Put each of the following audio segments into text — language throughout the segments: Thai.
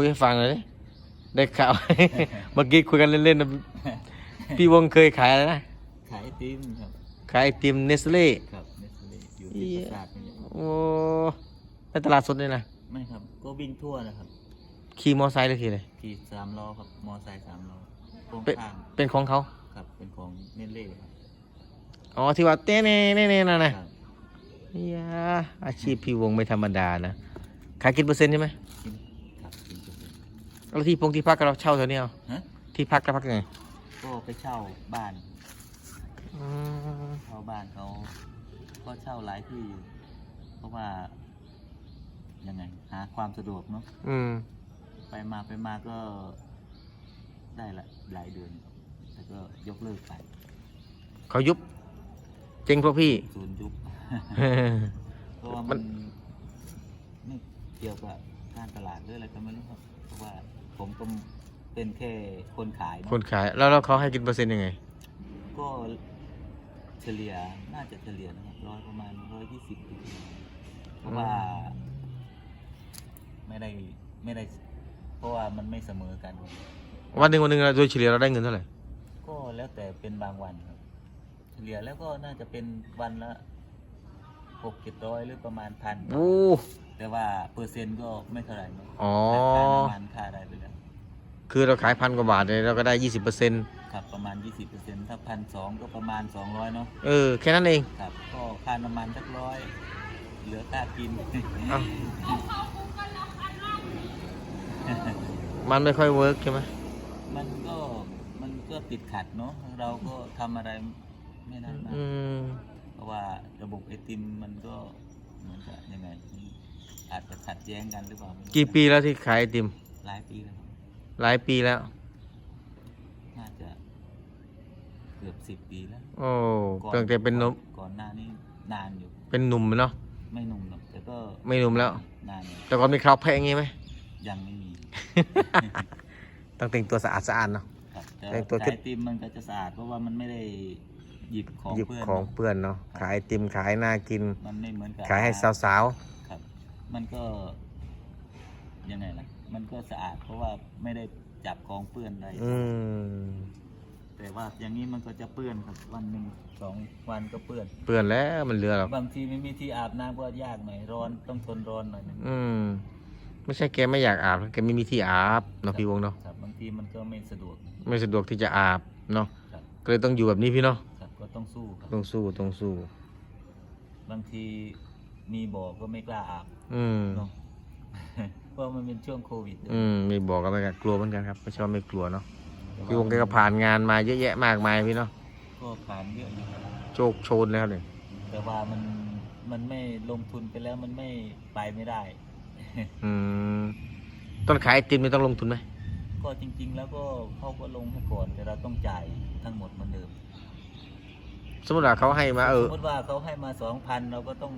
คุยให้ฟังหน่อยดิได้ข่าว เมื่อกี้คุยกันเล่นๆนะพี่วงเคยขายอะไรนะ ขายไอติมครับ ขายไอติมเนสเล่ครับเนสเล่อยู่ที่ปราสาทนี่แหละโอ้ในตลาดสดเลยนะไม่ครับ ก็วิ่งทั่วนะครับ ขี่มอไซค์หรือขี่อะไรขี่สามล้อครับ มอไซค์สามล้อโค้งเป็นข้างเป็นของเขาครับ เป็นของเนสเล่ครับอ๋อที่ว่าเต้เน่เน่เน่น่ะนะครับยาอาชีพพี่วงไม่ธรรมดานะขายกินเปอร์เซ็นต์ใช่ไหมกิน แล้วที่พงที่พักเราเช่าแถวนี้เอาฮะที่พักเราพักยังไงก็ไปเช่าบ้านอืมเช่าบ้านเขาก็เช่าหลายที่อยู่เพราะว่ายังไง หาความสะดวกเนาะอืมไปมาไปมาก็ได้ละหลายเดือนแต่ก็ยกเลิกไปเขายุบเจ๊งพวกพี่ ศูนย์ยุบ เพราะว่ามัมันนไม่เกี่ยวกับการตลาดหรืออะไรก็ไม่รู้ครับเพราะว่า ผมก็เป็นแค่คนขายเนอะคนขายแล้วแล้วเขาให้กินเปอร์เซ็นต์ยังไง ก็เฉลี่ยน่าจะเฉลี่ยนะครับร้อยประมาณร้อยยี่สิบเพราะว่า ไม่ได้ไม่ได้ เพราะว่ามันไม่เสมอกัน วันหนึ่งวันหนึ่งเราโดยเฉลี่ยเราได้เงินเท่าไหร่ก็แล้วแต่เป็นบางวันครับเฉลี่ยแล้วก็น่าจะเป็นวันละหกเจ็ดร้อยหรือประมาณพัน โอ้แต่ว่าเปอร์เซ็นต์ก็ไม่เท่าไหร่นะอ๋อค่าน้ำมันค่าอะไรไปแล้ว คือเราขายพันกว่าบาทเลยเราก็ได้ยี่สิบเปอร์เซ็นต์ครับประมาณ 20%ถ้าพันสองก็ประมาณ 200เนาะเออ แค่นั้นเอง ครับ ก็ค่าน้ำมันสักร้อยเหลือค่ากิน เอ้า มันไม่ค่อยเวิร์กใช่ไหมมันก็มันก็ติดขัดเนาะเราก็ทำอะไรไม่ได้มากอืม เพราะว่าระบบไอติมมันก็เหมือนกับยังไงอาจจะขัดแย้งกันหรือเปล่าไม่รู้กี่ปีแล้วที่ขายไอติมหลายปีแล้วครับ หลายปีแล้ว น่าจะเกือบสิบปีแล้วโอ้ก่อตั้งแต่เป็นหนมก่อนหน้านี้นานอยู่ เป็นหนุ่มเนาะไม่หนุ่มหรอกแต่ก็ไม่หนุ่มแล้ว นานอยู่แต่ก่อนมีคราวแพงงี้ไหม ยังไม่มีต้องแต่งตัวสะอาดสะอาดเนาะ ครับแต่แต่ตัวขายขึ้นไอติมมันก็จะสะอาดเพราะว่ามันไม่ได้หยิบของหยิบเพื่อนของเนอะเปื้อนเนาะขายไอติมขายน่ากิน มันไม่เหมือนกับขายให้อหรสาวครับมันก็ยังไงล่ะ มันก็สะอาด เพราะว่าไม่ได้จับของเปื้อนได้ๆอืมแต่ว่าอย่างนี้มันก็จะเปื้อนครับ วันหนึ่งสองวันก็เปื้อน เปื้อนแล้วมันเหลือหรอกบางทีไม่มีที่อาบน้ำก็ยากหน่อยร้อนต้องทนร้อนหน่อยหนึงอืม ไม่ใช่แกไม่อยากอาบแกไม่มีที่อาบเนาะพี่วงเนาะครับบางทีมันก็ไม่สะดวก ไม่สะดวกที่จะอาบเนาะครับ ก็เลยต้องอยู่แบบนี้พี่เนาะครับก็ต้องสู้ครับ ต้องสู้ต้องสู้ บางทีมีบ่อก็ไม่กล้าอาบอืม เนาะเพ ราะมันเป็นช่วงโควิดด้วยอืมไม่บอกก็ไม่กลัวเหมือนกันครับไม่ใช่ว่าไม่กลัวเนาะพี่วงแกก็ผ่านงานมาเยอะแยะมากมายพี่เนาะก็ผ่านเยอะอยู่ครับโชคโชนเลยครับเนี่ยแต่ว่ามันมันไม่ลงทุนไปแล้วมันไม่ไปไม่ได้ อืมต้นขายไอติมนี่ต้องลงทุนไหมก็จริง ๆ แล้วก็เขาก็ลงให้ก่อน แต่เราต้องจ่ายทั้งหมดเหมือนเดิมสมมติว่าเขาให้มาเอสอมมติว่าเขาให้มาสองพันเราก็ต้อง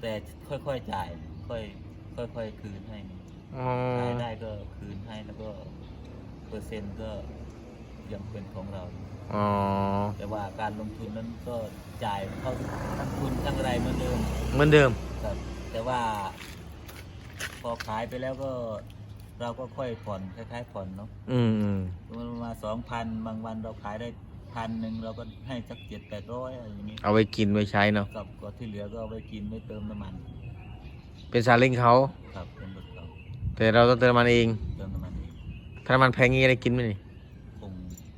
แต่ค่อยๆจ่าย ค่อย ค่อยๆคืนให้อ๋อรายได้ก็คืนให้แล้วก็เปอร์เซ็นต์ก็ยังเป็นของเรา อ๋อแต่ว่าการลงทุนนั้นก็จ่ายเขาทั้งทุนทั้งอะไรเหมือนเดิมเหมือนเดิมครับแต่ว่า พอขายไปแล้วก็เราก็ค่อยผ่อนคล้ายๆผ่อนเนาะอืมอืมสมมติมาสองพันบางวันเราขายได้พันหนึ่งเราก็ให้สักเจ็ดแปดร้อยอะไรอย่างนี้เอาไว้กินไว้ใช้เนาะกับก็ที่เหลือก็เอาไว้กินไว้เติมน้ำมัน เป็นซาเล้งเขาครับเป็นรถเราแต่เราต้องเติมน้ำมันเองเติมน้ำมันเองถ้าน้ำมันแพงงี้ได้กินไหมนี่ผม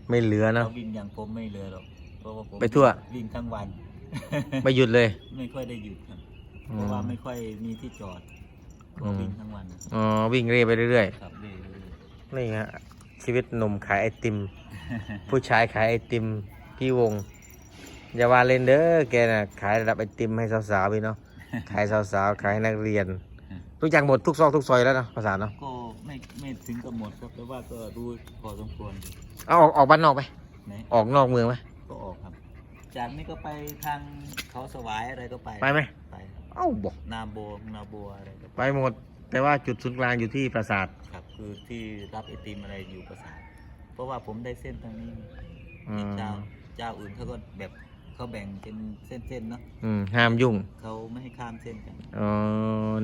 ไม่เหลือเนาะเราวิ่งอย่างผมไม่เหลือหรอกเพราะว่าผมไปทั่ว วิ่งทั้งวัน ไม่หยุดเลย ไม่ค่อยได้หยุดครับอืมเพราะว่าไม่ค่อยมีที่จอดอืก็มวิ่งทั้งวันอ๋อวิ่งเร่ไปเรื่อยครับเรื่อยๆนี่ฮะชีวิตหนุ่มขายไอติม ผู้ชายขายไอติมพี่วงอย่าว่าเล่นเด้อแกน่ะขายระดับไอติมให้สาวๆพี่เนาะ ขายสาวๆขายให้นักเรียนรู้จักหมดทุกซอกทุกซอยแล้วเนาะภาษาเนาะๆก็ไม่ไม่ถึงกับหมดครับแต่ว่าก็รู้พอสมควรอยู่เอาออกออกบ้านนอกไปนะออกนอกเมืองไหมก็ออกครับ จากนี้ก็ไปทางเขาสวายอะไรก็ไปไปไหมไปครับเอ้าบอกนาโบนาบัวอะไรก็ไปหมด แต่ว่าจุดศูนย์กลางอยู่ที่ปราสาทครับ คือที่รับไอติมอะไรอยู่ประสาทเพราะว่าผมได้เส้นทางนี้อืม เจ้าเจ้าอื่นเขาก็แบบ เขาแบ่งเป็นเส้นๆเนาะอืมห้ามยุ่งเขาไม่ให้ข้ามเส้นกันอ๋อ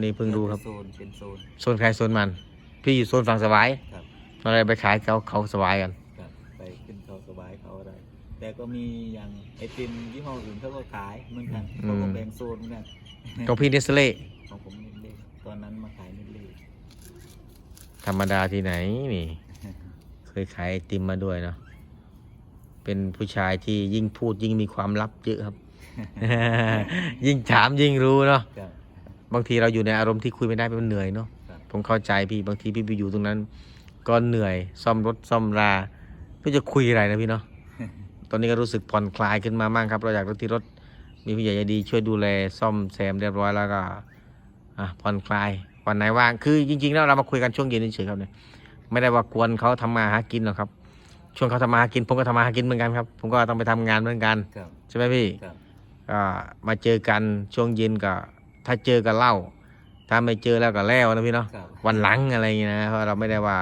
นี่เพิ่งรู้ครับโซนเป็นโซนโซนใครโซนมัน พี่อยู่โซนฝั่งสวายครับเราเลยไปขายเขาเขาสวายกัน ครับไปขึ้นเขาสบายเขาอะไร แต่ก็มีอย่างไอติมยี่ห้ออื่นเขาก็ขายเหมือนกันอืมเขาก็แบ่งโซนเหมือนกันของพี่เนสเล่ของผมนิดเดียวตอนนั้นมาขายนิดเดียวธรรมดาที่ไหนนี่ เคยขายไอติมมาด้วยเนาะ เป็นผู้ชายที่ยิ่งพูดยิ่งมีความลับเยอะครับ ยิ่งถามยิ่งรู้เนาะครับ บางทีเราอยู่ในอารมณ์ที่คุยไม่ได้มันเหนื่อยเนาะครับ ผมเข้าใจพี่บางทีพี่ไปอยู่ตรงนั้น ก็เหนื่อย ซ่อมรถซ่อมราพี่จะคุยอะไรนะพี่เนาะ ตอนนี้ก็รู้สึกผ่อนคลายขึ้นมามั่งครับเราอยากรถที่รถมีผู้ใหญ่ใจดีช่วยดูแลซ่อมแซมเรียบร้อยแล้วก็อะผ่อนคลายวันไหนว่างคือจริงๆแล้วเรามาคุยกันช่วงเย็นเฉยๆครับเนี่ยไม่ได้ว่ากวนเขาทำมาหากินหรอกครับ ช่วงเขาทำมาหากิน ผมก็ทำมาหากินเหมือนกันครับ ผมก็ต้องไปทำงานเหมือนกัน ครับใช่ไหมพี่ครับก็มาเจอกันช่วงเย็นก็ ถ้าเจอก็เล่า ถ้าไม่เจอแล้วก็แล้วนะพี่เนาะ ครับวันหลังอะไรอย่างเงี้ยนะเพราะเราไม่ได้ว่า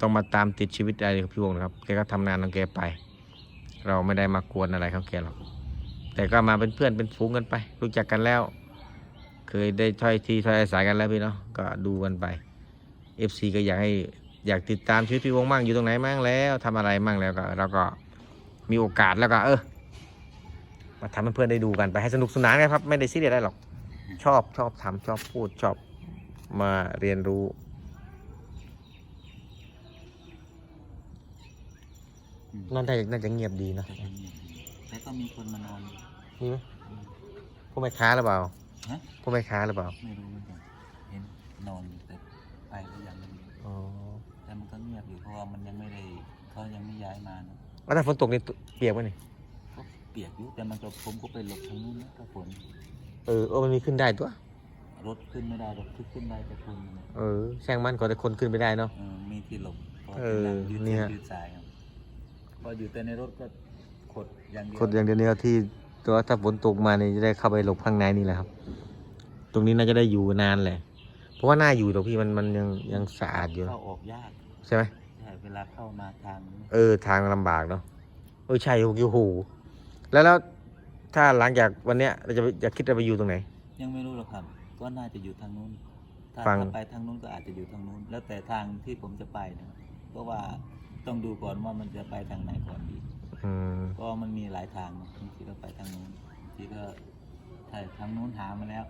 ต้องมาตามติดชีวิตอะไรกับพี่วงนะครับแกก็ทำงานของแกไป เราไม่ได้มากวนอะไรของแกหรอกแต่ก็มาเป็นเพื่อนเป็นฝูงกันไป รู้จักกันแล้ว เคยได้ถ้อยทีถ้อยอาศัยกันแล้วพี่เนาะก็ดูกันไป FC ก็อยากให้ อยากติดตามชีวิตพี่วงมั่งอยู่ตรงไหนมั่งแล้วทำอะไรมั่งแล้วก็เราก็มีโอกาสแล้วก็ เออ มาทำให้เพื่อนได้ดูกันไปให้สนุกสนานกันครับ ไม่ได้ซีเรียสอะไรหรอก ชอบชอบทำชอบพูดชอบมาเรียนรู้อืมนอนได้น่าจะเงียบดีนะแต่ก็เงียบดีแต่ก็มีคนมานอนมีไหมพวกแม่ค้าหรือเปล่าฮะพวกแม่ค้าหรือเปล่าไม่รู้เหมือนกันเห็นนอนอยู่แต่ไปหรือยังไม่รู้ อ๋อ แต่มันก็เงียบอยู่เพราะว่ามันยังไม่ได้เขายังไม่ย้ายมานะแล้วถ้าฝนตกนี่เปียกไหมนี่ก็เปียกอยู่แต่มันก็ผมก็ไปหลบทางนู้นนะถ้าฝนเออเออมันมีขึ้นได้ตัว รถขึ้นไม่ได้รถขึ้นขึ้นได้แต่คนนะเออช่างมันก่อนแต่คนขึ้นไม่ได้เนาะ เออมีที่หลบพอเออเป็นหลังยืดเนี่เส้ยนยืดสายครับพออยู่แต่ในรถก็ขดอย่างเดียวคนอย่างเดียวเนี่ยที่ตัวถ้าฝนตกมาเนี่ยจะได้เข้าไปหลบข้างในนี่แหละครับ ตรงนี้น่าจะได้อยู่นานแหละเพราะว่าหน้าอยู่ตรงพี่มันมันยังยังสะอาดอยู่ เข้าออกยาก ใช่ไหมใช่เวลาเข้ามาทางนี้เออทางลำบากเนาะเออใช่โอ้โหแล้วแล้วถ้าหลังจากวันเนี้ยเราจะไปจะคิดจะไปอยู่ตรงไหน ยังไม่รู้หรอกครับ ก็น่าจะอยู่ทางนู้นถ้าฟัง ถ้าไปทางนู้นก็อาจจะอยู่ทางนู้น แล้วแต่ทางที่ผมจะไปนะเพราะว่าต้องดูก่อนว่ามันจะไปทางไหนก่อนดี อืมก็มันมีหลายทางนะบางทีก็ไปทางนู้นบางทีก็ถ้าทางนู้นหามาแล้ว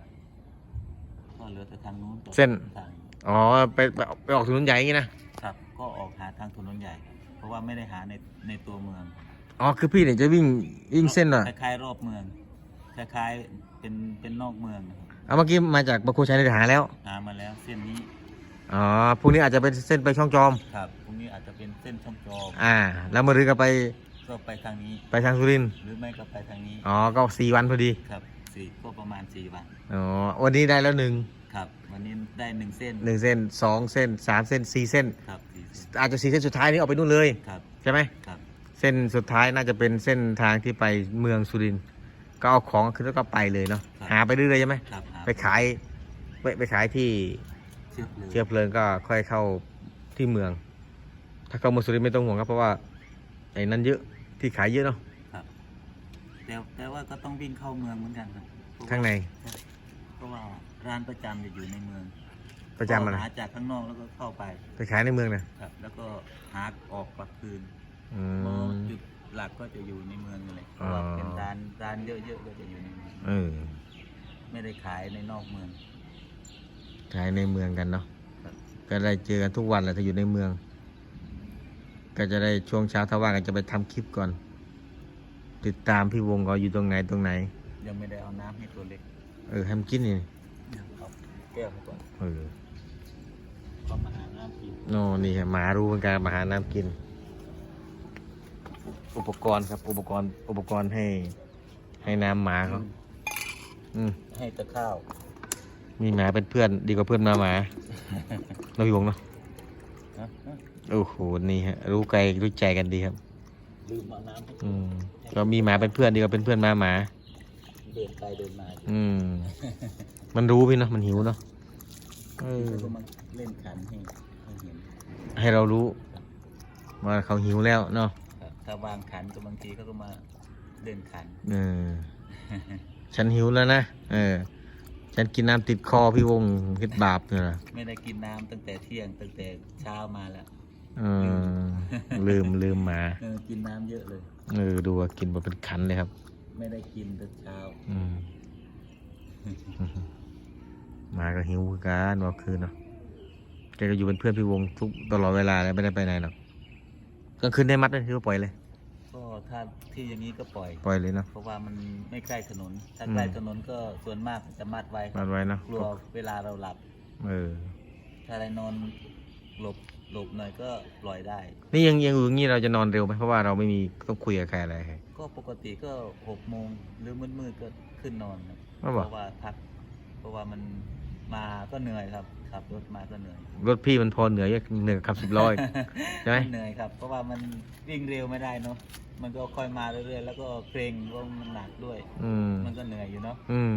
ก็เหลือแต่ทางนู้นต่อเส้น ทางอ๋อไปไปออกไปออกถนนใหญ่อย่างงี้นะครับ ก็ออกหาทางถนนใหญ่ เพราะว่าไม่ได้หาในในตัวเมืองอ๋อคือพี่เนี่ยจะวิ่งวิ่งเส้นเหรอคล้ายๆรอบเมืองคล้ายๆเป็นเป็นนอกเมืองนะครับเอาเมื่อกี้มาจากบางโคชัยได้หาแล้วหามาแล้วเส้นนี้อ๋อพรุ่งนี้อาจจะเป็นเส้นไปช่องจอม ครับพรุ่งนี้อาจจะเป็นเส้นช่องจอมอ่า แล้วมารืนก็ไปก็ไปทางนี้ ไปทางสุรินทร์หรือไม่ก็ไปทางนี้อ๋อก็สี่วันพอดีครับสี่ก็ประมาณสี่วันอ๋อวันนี้ได้แล้วหนึ่งครับ วันนี้ได้หนึ่งเส้นหนึ่งเส้นสองเส้นสามเส้นสี่เส้น ครับสี่เส้น อาจจะสี่เส้นสุดท้ายนี้ออกไปนู่นเลยครับใช่ไหมครับเส้นสุดท้ายน่าจะเป็นเส้นทางที่ไปเมืองสุรินทร์ก็เอาของขึ้นแล้วก็ไปเลยเนาะหาไปเรื่อยๆใช่ไหมครับหไปขายไปไปขายที่เชือกเลยเชื้อเพลิงก็ค่อยเข้าที่เมือง ถ้าเข้าเมืองสุรินทร์ไม่ต้องห่วงครับเพราะว่าไอ้นั้นเยอะที่ขายเยอะเนาะครับแต่แต่ว่าก็ต้องวิ่งเข้าเมืองเหมือนกันครับเพระว่ข้างในเพราะว่าร้านประจำจะอยู่ในเมือง ประจำอะก็ไรหาจากข้างนอกแล้วก็เข้าไป ไปขายในเมืองนะครับ แล้วก็หาออกกลับคืนอืเพราะมจุดหลักก็จะอยู่ในเมืองนั่นแหละเพราะว่าอ๋อเป็นร้านร้านเยอะๆก็จะอยู่ในเมืองเออไม่ได้ขายในนอกเมืองขายในเมืองกันเนาะครับก็ได้เจอกันทุกวันแหละถ้าอยู่ในเมือง ก็จะได้ช่วงเช้าถ้าว่างก็จะไปทำคลิปก่อน ติดตามพี่วงก็อยู่ตรงไหนตรงไหน ยังไม่ได้เอาน้ำให้ตัวเล็ก เออให้มันกินนี่เอาแก้วมาก่อนเออ ก็มาหาน้ำกินโน่นี่ครับหมารู้เหมือนกันมาหาน้ำกิน อุปกรณ์ครับ อุปกรณ์อุปกรณ์ให้ ให้น้ำหมาเขาอืมให้แตะข้าว มีหมาเป็นเพื่อน ดีกว่าเพื่อนมาหมาเราพี่วงเนาะฮะฮะโอ้โหนี่ฮะ รู้ใจรู้ใจกันดีครับลืมเอาน้ำให้อืมก็มีหมาเป็นเพื่อนดีกว่าเป็นเพื่อนมาหมาเดินไปเดินมาอยู่อืมมันรู้พี่เนาะมันหิวเนาะ เออเขาก็มาเล่นขันให้ให้เห็นให้เรารู้ว่าเขาหิวแล้วเนาะครับถ้าวางขันก็บางทีเขาก็มาเล่นขัน เออ ฉันหิวแล้วนะเออ ฉันกินน้ำติดคอพี่วงคิดบาปเนี่ยนะไม่ได้กินน้ำตั้งแต่เที่ยงตั้งแต่เช้ามาแล้วเออ ลืมลืมหมาเออกินน้ำเยอะเลย เออดูว่ากินมาเป็นขันเลยครับ ไม่ได้กินตั้งเช้า อืมห มาก็หิวคือกันว่าคืนเนาะแกก็อยู่เป็นเพื่อนพี่วงทุกตลอดเวลาเลยไม่ได้ไปไหนหรอกกลางคืนได้มัดเลยที่ว่าปล่อยเลย ก็ถ้าที่อย่างนี้ก็ปล่อย ปล่อยเลยเนาะ เพราะว่ามันไม่ใกล้ถนน ถ้าอืม ใกล้ถนนก็ส่วนมากจะมัดไว้มัดไว้เนาะกลัวเวลาเราหลับ เออ ถ้าอะไรนอนหลบหลบหน่อยก็ปล่อยได้ นี่ยังยังอยู่อย่างนี้เราจะนอนเร็วไหมเพราะว่าเราไม่มีต้องคุยกับใครอะไรก็ปกติก็หกโมงหรือมืดๆก็ขึ้นนอนครับว่าเพบ่ราะว่าพักเพ ราะว่ามันมาก็เหนื่อยครับขับรถมาก็เหนื่อยรถพี่มันพอเหนื่อยยังเหนื่อยกับขับสิบร้อยใช่ไหมเหนื่อยครับเพราะว่ามันวิ่งเร็วไม่ได้เนาะมันก็ค่อยมาเรื่อยๆแล้วก็เกรงว่ามันหนักด้วย อืมมันก็เหนื่อยอยู่เนาะอืม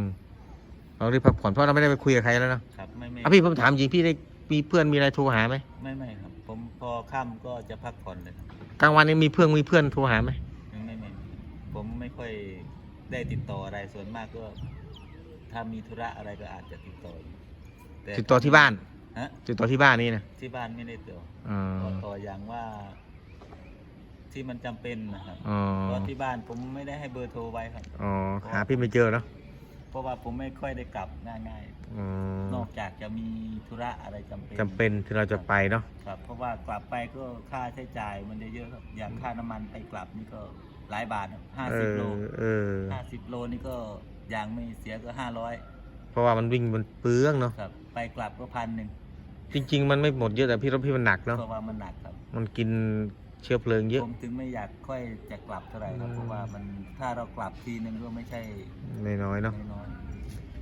เราได้พักผ่อนเพราะเราไม่ได้ไปคุยกับใครแล้วเนาะครับไม่ไม่อะพี่ผมถามจริงพี่ได้มีเพื่อนมีอะไรโทรหาไหมไม่ไม่ครับ ผมพอค่ำก็จะพักผ่อนเลยครับกลางวันนี้มีเพื่อนมีเพื่อนโทรหาไหมไม่ไม่ไม่ผมไม่ค่อยได้ติดต่ออะไรส่วนมากก็ ถ้ามีธุระอะไรก็อาจจะติดต่ออยู่แติดต่อที่บ้าน ฮะติดต่อที่บ้านนี่นะที่บ้านไม่ได้ติดต่ออ๋ออต่ออย่างว่า ที่มันจำเป็นนะครับอ๋อ เพราะที่บ้านผมไม่ได้ให้เบอร์โทรไว้ครับ อ๋อหาพี่ไม่เจอเนาะเพราะว่าผมไม่ค่อยได้กลับง่ายอ๋อๆนอกจากจะมีธุระอะไรจำเป็นจำเป็นที่เราจะไปเนาะครับ เพราะว่ากลับไปก็ค่าใช้จ่ายมันจะเยอะครับ อย่างค่าน้ำมันไปกลับนี่ก็หลายบาทห้าเอสิบอโลเออ ห้าสิบโลนี่ก็อ ย่างไม่เสียก็ห้าร้อยเพราะว่ามันวิ่งมันเปลืองเนาะครับ ไปกลับก็พันหนึ่งจริง ๆ มันไม่หมดเยอะแต่พี่รถพี่มันหนักเนาะเพราะว่ามันหนักครับ มันกินเชื้อเพลิงเยอะ ผมถึงไม่อยากค่อยจะกลับเท่าไหร่ครับอืมเพราะว่ามันถ้าเรากลับทีนึงก็ไม่ใช่ไม่น้อยเนาะ น้อยเ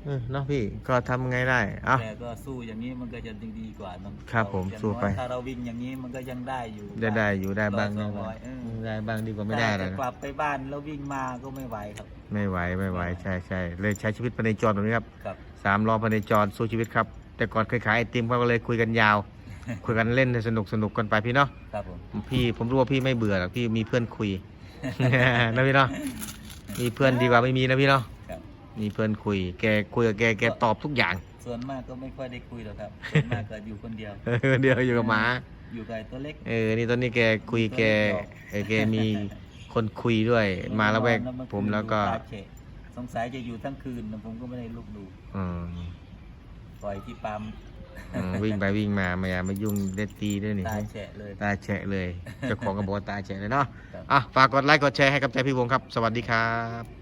ออเนาะพี่ก็ทำไงได้เอ้าแต่ก็สู้อย่างนี้มันก็จะดีกว่าเนอะครับผมอย่างสู้น้อยไป ถ้าเราวิ่งอย่างนี้มันก็ยังได้อยู่ได้ได้อยู่ได้บ้างร้ได้อยสองบ้างร้อยเออได้บ้างดีกว่าไม่ได้เลแต่ยนะกลับไปบ้านแล้ววิ่งมาก็ไม่ไหวครับไม่ไหวไม่ไหวใช่ใช่เลยใช้ชีวิตภายในจรตรงนี้ครับ ครับ สามล้อภายในจรสู้ชีวิตครับ แต่ก่อนเคยขายไอติมเขาก็เลยคุยกันยาว คุยกันเล่นสนุกสนุกกันไปพี่เนาะครับผม พี่ผมรู้ว่าพี่ไม่เบื่อหรอกพี่มีเพื่อนคุย นะพี่เนาะมีเพื่อนดีกว่าไม่มีนะพี่เนาะ ครับมีเพื่อนคุย แกคุยกับแกแกตอบทุกอย่าง ส่วนมากก็ไม่ค่อยได้คุยหรอกครับส่วนมากก็อยู่คนเดียวเออเดียวอยู่กับหมา อยู่กับไอ้ตัวเล็กเออนี่ตอนนี้แกคุยแกเออแกมีคนคุยด้วย มาแล้วแวกนอนผมแล้วก็ตาเฉะสงสัยจะอยู่ทั้งคืนนะผมก็ไม่ได้ลุกดูอืมปล่อยที่ปั๊มอืมวิ่งไปวิ่งมาไม่อยากมายุ่งได้ตีด้วยนี่ตาแฉะเลยตาแฉะเลยเจ้าของก็บอกว่าตาแฉะเลยเนาะครับอะฝากกดไลค์กดแชร์ให้กับใจพี่วงครับ สวัสดีครับ